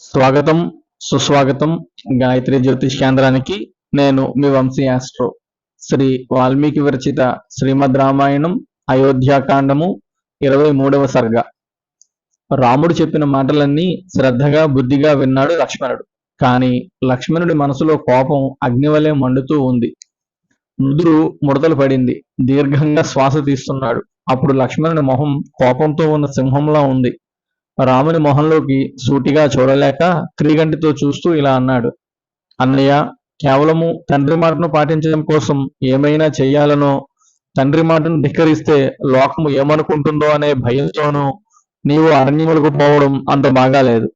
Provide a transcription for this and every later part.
స్వాగతం సుస్వాగతం గాయత్రి జ్యోతిష్ కేంద్రానికి నేను మీ వంశీ ఆస్ట్రో. శ్రీ వాల్మీకి విరచిత శ్రీమద్ రామాయణం అయోధ్యాకాండము ఇరవై మూడవ సర్గ. రాముడు చెప్పిన మాటలన్నీ శ్రద్ధగా బుద్ధిగా విన్నాడు లక్ష్మణుడు. కానీ లక్ష్మణుడి మనసులో కోపం అగ్నివలే మండుతూ ఉంది. నుదురు ముడతలు పడింది. దీర్ఘంగా శ్వాస తీస్తున్నాడు. అప్పుడు లక్ష్మణుని మొహం కోపంతో ఉన్న సింహంలా ఉంది. రాముని మొహంలోకి సూటిగా చూడలేక క్రీగంటితో చూస్తూ ఇలా అన్నాడు. అన్నయ్య కేవలము తండ్రి మాటను పాటించడం కోసం ఏమైనా చేయాలనో తండ్రి మాటను ధిక్కరిస్తే లోకము ఏమనుకుంటుందో అనే భయంతోనూ నీవు అరణ్యములకు పోవడం అంత బాగాలేదు.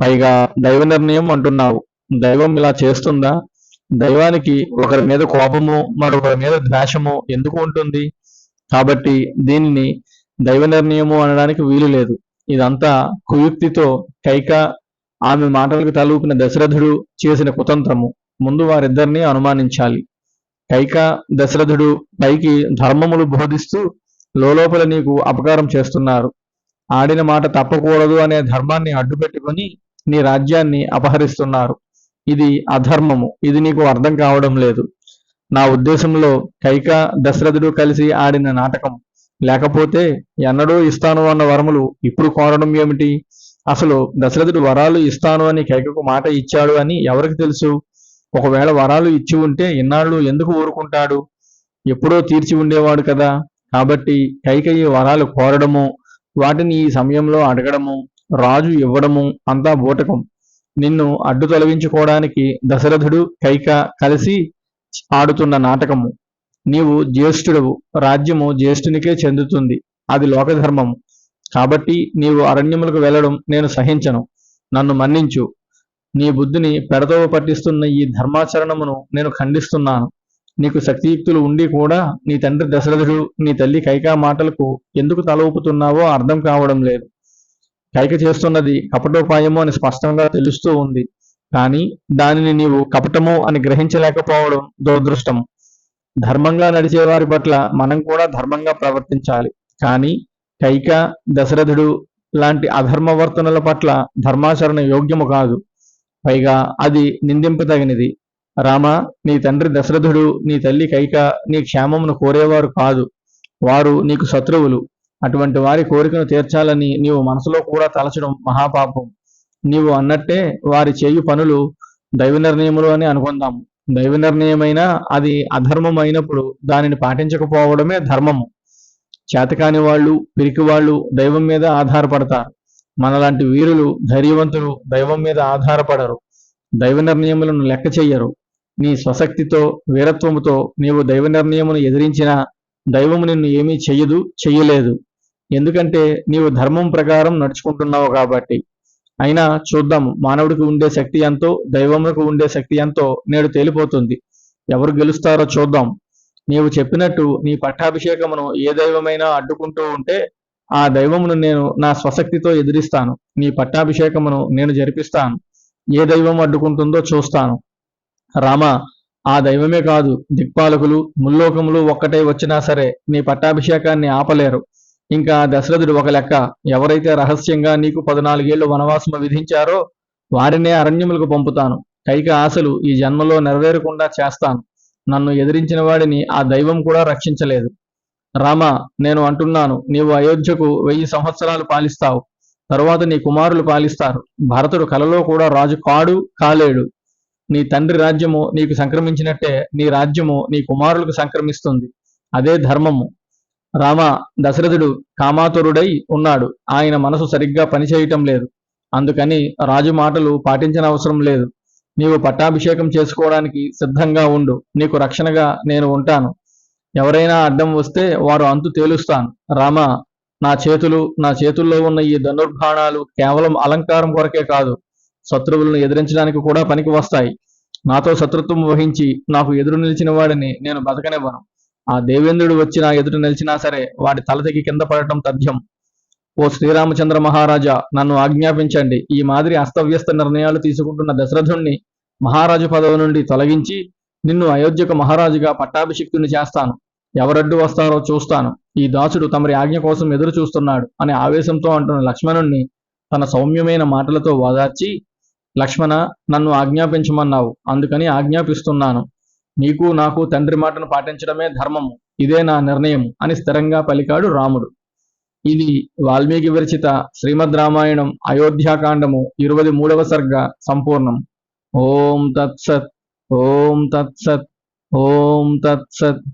పైగా దైవ నిర్ణయం అంటున్నావు. దైవం ఇలా చేస్తుందా? దైవానికి ఒకరి మీద కోపము మరొకరి మీద ద్వేషము ఎందుకు ఉంటుంది? కాబట్టి దీనిని దైవ నిర్ణయము అనడానికి వీలు లేదు. ఇదంతా కుయుక్తితో కైక ఆమె మాటలకు తలూపిన దశరథుడు చేసిన కుతంత్రము. ముందు వారిద్దరిని అనుమానించాలి. కైక దశరథుడు పైకి ధర్మములు బోధిస్తూ లోపల నీకు అపకారం చేస్తున్నారు. ఆడిన మాట తప్పకూడదు అనే ధర్మాన్ని అడ్డుపెట్టుకొని నీ రాజ్యాన్ని అపహరిస్తున్నారు. ఇది అధర్మము. ఇది నీకు అర్థం కావడం లేదు. నా ఉద్దేశంలో కైక దశరథుడు కలిసి ఆడిన నాటకం. లేకపోతే ఎన్నడూ ఇస్తాను అన్న వరములు ఇప్పుడు కోరడం ఏమిటి? అసలు దశరథుడు వరాలు ఇస్తాను అని కైకకు మాట ఇచ్చాడు అని ఎవరికి తెలుసు? ఒకవేళ వరాలు ఇచ్చి ఉంటే ఇన్నాళ్ళు ఎందుకు ఊరుకుంటాడు? ఎప్పుడో తీర్చి ఉండేవాడు కదా. కాబట్టి కైకయ్య వరాలు కోరడము వాటిని ఈ సమయంలో అడగడము రాజు ఇవ్వడము అంతా బూటకం. నిన్ను అడ్డు తొలగించుకోవడానికి దశరథుడు కైక కలిసి ఆడుతున్న నాటకము. నీవు జ్యేష్ఠుడవు. రాజ్యము జ్యేష్ఠునికే చెందుతుంది. అది లోకధర్మము. కాబట్టి నీవు అరణ్యములకు వెళ్ళడం నేను సహించను. నన్ను మన్నించు. నీ బుద్ధిని పెడతవ పట్టిస్తున్న ఈ ధర్మాచరణమును నేను ఖండిస్తున్నాను. నీకు శక్తియుక్తులు ఉండి కూడా నీ తండ్రి దశరథుడు నీ తల్లి కైకా మాటలకు ఎందుకు తల ఊపుతున్నావో అర్థం కావడం లేదు. కైక చేస్తున్నది కపటోపాయము అని స్పష్టంగా తెలుస్తూ ఉంది. కానీ దానిని నీవు కపటము అని గ్రహించలేకపోవడం దురదృష్టము ధర్మంగా నడిచే వారి పట్ల మనం కూడా ధర్మంగా ప్రవర్తించాలి. కానీ కైక దశరథుడు లాంటి అధర్మవర్తనల పట్ల ధర్మాచరణ యోగ్యము కాదు. పైగా అది నిందింపదగినది రామ నీ తండ్రి దశరథుడు నీ తల్లి కైక నీ క్షేమమును కోరేవారు కాదు. వారు నీకు శత్రువులు. అటువంటి వారి కోరికను తీర్చాలని నీవు మనసులో కూడా తలచడం మహాపాపం. నీవు అన్నట్టే వారి చేయు పనులు దైవ నిర్ణయములు అని అనుకుందాము. దైవ నిర్ణయమైనా అది అధర్మం అయినప్పుడు దానిని పాటించకపోవడమే ధర్మము. చేతకాని వాళ్ళు పిరికి వాళ్ళు దైవం మీద ఆధారపడతారు. మనలాంటి వీరులు ధైర్యవంతులు దైవం మీద ఆధారపడరు. దైవ నిర్ణయములను లెక్క చెయ్యరు. నీ స్వశక్తితో వీరత్వముతో నీవు దైవ నిర్ణయమును ఎదిరించినా దైవము నిన్ను ఏమీ చెయ్యదు చెయ్యలేదు. ఎందుకంటే నీవు ధర్మం ప్రకారం నడుచుకుంటున్నావు కాబట్టి. అయినా చూద్దాం మానవుడికి ఉండే శక్తి ఎంతో దైవములకు ఉండే శక్తి ఎంతో నేడు తేలిపోతుంది. ఎవరు గెలుస్తారో చూద్దాం. నీవు చెప్పినట్టు నీ పట్టాభిషేకమును ఏ దైవమైనా అడ్డుకుంటూ ఉంటే ఆ దైవమును నేను నా స్వశక్తితో ఎదిరిస్తాను. నీ పట్టాభిషేకమును నేను జరిపిస్తాను. ఏ దైవం అడ్డుకుంటుందో చూస్తాను. రామ ఆ దైవమే కాదు దిక్పాలకులు ముల్లోకములు ఒక్కటే వచ్చినా సరే నీ పట్టాభిషేకాన్ని ఆపలేరు. ఇంకా దశరథుడు ఒక లెక్క ఎవరైతే రహస్యంగా నీకు పద్నాలుగేళ్ళు వనవాసము విధించారో వారినే అరణ్యములకు పంపుతాను. కైక ఆశలు ఈ జన్మలో నెరవేరకుండా చేస్తాను. నన్ను ఎదిరించిన వాడిని ఆ దైవం కూడా రక్షించలేదు. రామ నేను అంటున్నాను నీవు అయోధ్యకు వెయ్యి సంవత్సరాలు పాలిస్తావు. తరువాత నీ కుమారులు పాలిస్తారు. భరతుడు కలలో కూడా రాజు కాడు కాలేడు. నీ తండ్రి రాజ్యము నీకు సంక్రమించినట్టే నీ రాజ్యము నీ కుమారులకు సంక్రమిస్తుంది. అదే ధర్మము. రామ దశరథుడు కామాతురుడై ఉన్నాడు. ఆయన మనసు సరిగ్గా పనిచేయటం లేదు. అందుకని రాజు మాటలు పాటించిన అవసరం లేదు. నీవు పట్టాభిషేకం చేసుకోవడానికి సిద్ధంగా ఉండు. నీకు రక్షణగా నేను ఉంటాను. ఎవరైనా అడ్డం వస్తే వారు అంతు తేలుస్తాను. రామ నా చేతులు నా చేతుల్లో ఉన్న ఈ ధనుర్బాణాలు కేవలం అలంకారం కొరకే కాదు. శత్రువులను ఎదిరించడానికి కూడా పనికి వస్తాయి. నాతో శత్రుత్వం వహించి నాకు ఎదురు నిలిచిన వాడిని నేను బతకనివ్వను. ఆ దేవేంద్రుడు వచ్చి నా ఎదురు నిలిచినా సరే వాడి తల కింద పడటం తథ్యం. ఓ శ్రీరామచంద్ర మహారాజా నన్ను ఆజ్ఞాపించండి. ఈ మాదిరి అస్తవ్యస్త నిర్ణయాలు తీసుకుంటున్న దశరథుణ్ణి మహారాజు పదవి నుండి తొలగించి నిన్ను అయోధ్యకు మహారాజుగా పట్టాభిషిక్తుని చేస్తాను. ఎవరడ్డు వస్తారో చూస్తాను. ఈ దాసుడు తమరి ఆజ్ఞ కోసం ఎదురు చూస్తున్నాడు అనే ఆవేశంతో అంటున్న లక్ష్మణుణ్ణి తన సౌమ్యమైన మాటలతో ఓదార్చి లక్ష్మణ నన్ను ఆజ్ఞాపించమన్నావు. అందుకని ఆజ్ఞాపిస్తున్నాను. నీకు నాకు తండ్రి మాటను పాటించడమే ధర్మము. ఇదే నా నిర్ణయం అని స్థిరంగా పలికాడు రాముడు. ఇది వాల్మీకి విరచిత శ్రీమద్ రామాయణం అయోధ్యాకాండము ఇరవై మూడవ సర్గ సంపూర్ణం. ఓం తత్సత్. ఓం తత్సత్. ఓం తత్సత్.